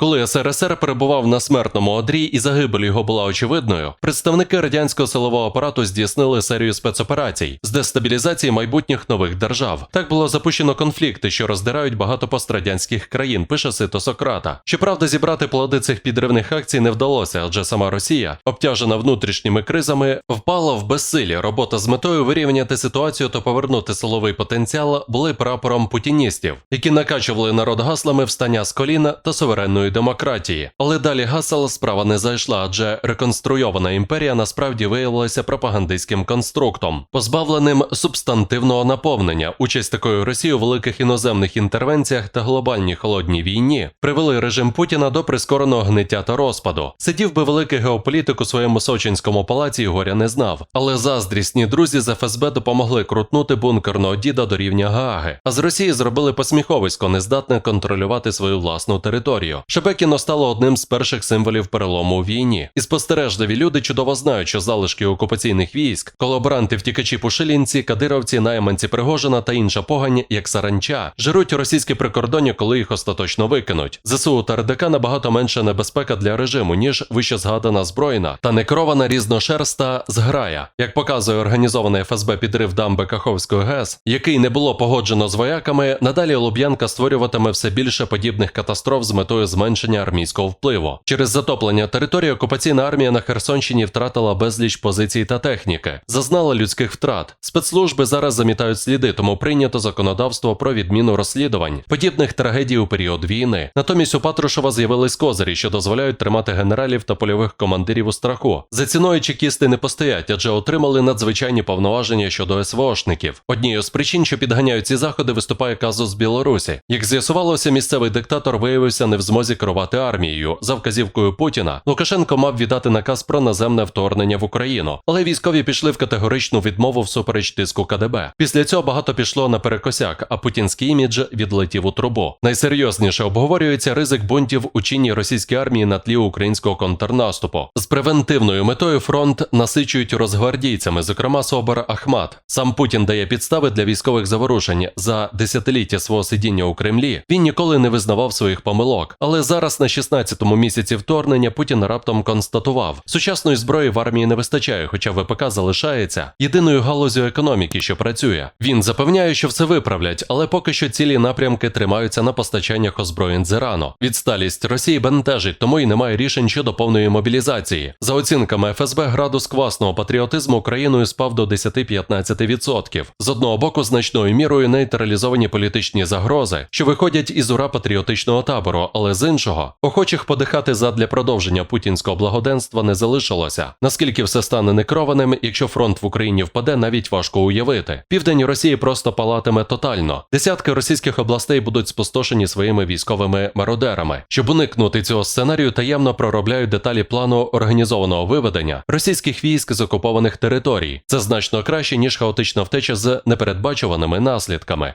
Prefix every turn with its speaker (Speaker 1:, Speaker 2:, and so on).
Speaker 1: Коли СРСР перебував на смертному одрі і загибель його була очевидною, представники радянського силового апарату здійснили серію спецоперацій з дестабілізації майбутніх нових держав. Так було запущено конфлікти, що роздирають багато пострадянських країн, пише Сито Сократа. Щоправда, зібрати плоди цих підривних акцій не вдалося, адже сама Росія, обтяжена внутрішніми кризами, впала в безсилі. Робота з метою вирівняти ситуацію та повернути силовий потенціал були прапором путіністів, які накачували народ гаслами встання з коліна та суверенної демократії. Але далі гасел справа не зайшла, адже реконструйована імперія насправді виявилася пропагандистським конструктом, позбавленим субстантивного наповнення. Участь такої Росії у великих іноземних інтервенціях та глобальній холодній війні привели режим Путіна до прискореного гниття та розпаду. Сидів би великий геополітик у своєму сочинському палаці і горя не знав. Але заздрісні друзі з ФСБ допомогли крутнути бункерного діда до рівня Гааги. А з Росії зробили посміховисько, нездатне контролювати свою власну територію. Шебекіно стало одним з перших символів перелому у війні. І спостережливі люди чудово знають, що залишки окупаційних військ, колаборанти, втікачі пушилінці, кадировці, найманці Пригожина та інша погань, як саранча, жируть російські прикордоння, коли їх остаточно викинуть. ЗСУ та РДК набагато менша небезпека для режиму, ніж вище згадана збройна та некерована різношерста зграя. Як показує організований ФСБ підрив дамби Каховської ГЕС, який не було погоджено з вояками, надалі Луб'янка створюватиме все більше подібних катастроф з метою зменшення армійського впливу. Через затоплення території окупаційна армія на Херсонщині втратила безліч позицій та техніки, зазнала людських втрат. Спецслужби зараз замітають сліди, тому прийнято законодавство про відміну розслідувань подібних трагедій у період війни. Натомість у Патрушева з'явились козирі, що дозволяють тримати генералів та польових командирів у страху. За ціною чекісти не постоять, адже отримали надзвичайні повноваження щодо СВОшників. Однією з причин, що підганяють ці заходи, виступає казус Білорусі. Як з'ясувалося, місцевий диктатор виявився не в змозі керувати армією. За вказівкою Путіна Лукашенко мав віддати наказ про наземне вторгнення в Україну, але військові пішли в категоричну відмову всупереч тиску КДБ. Після цього багато пішло на перекосяк, а путінський імідж відлетів у трубу. Найсерйозніше обговорюється ризик бунтів у чинній російській армії на тлі українського контрнаступу. З превентивною метою фронт насичують розгвардійцями, зокрема Собор Ахмат. Сам Путін дає підстави для військових заворушень за десятиліття свого сидіння у Кремлі. Він ніколи не визнавав своїх помилок. Але зараз на 16-му місяці вторгнення Путін раптом констатував: сучасної зброї в армії не вистачає, хоча ВПК залишається єдиною галузю економіки, що працює. Він запевняє, що все виправлять, але поки що цілі напрямки тримаються на постачаннях озброєнь з Ірану. Відсталість Росії бентежить, тому й немає рішень щодо повної мобілізації. За оцінками ФСБ, градус квасного патріотизму Україною спав до 10-15%. З одного боку, значною мірою нейтралізовані політичні загрози, що виходять із ура патріотичного табору, але з іншого, охочих подихати задля продовження путінського благоденства не залишилося. Наскільки все стане некрованим, якщо фронт в Україні впаде, навіть важко уявити. Південь Росії просто палатиме тотально. Десятки російських областей будуть спустошені своїми військовими мародерами. Щоб уникнути цього сценарію, таємно проробляють деталі плану організованого виведення російських військ з окупованих територій. Це значно краще ніж хаотична втеча з непередбачуваними наслідками.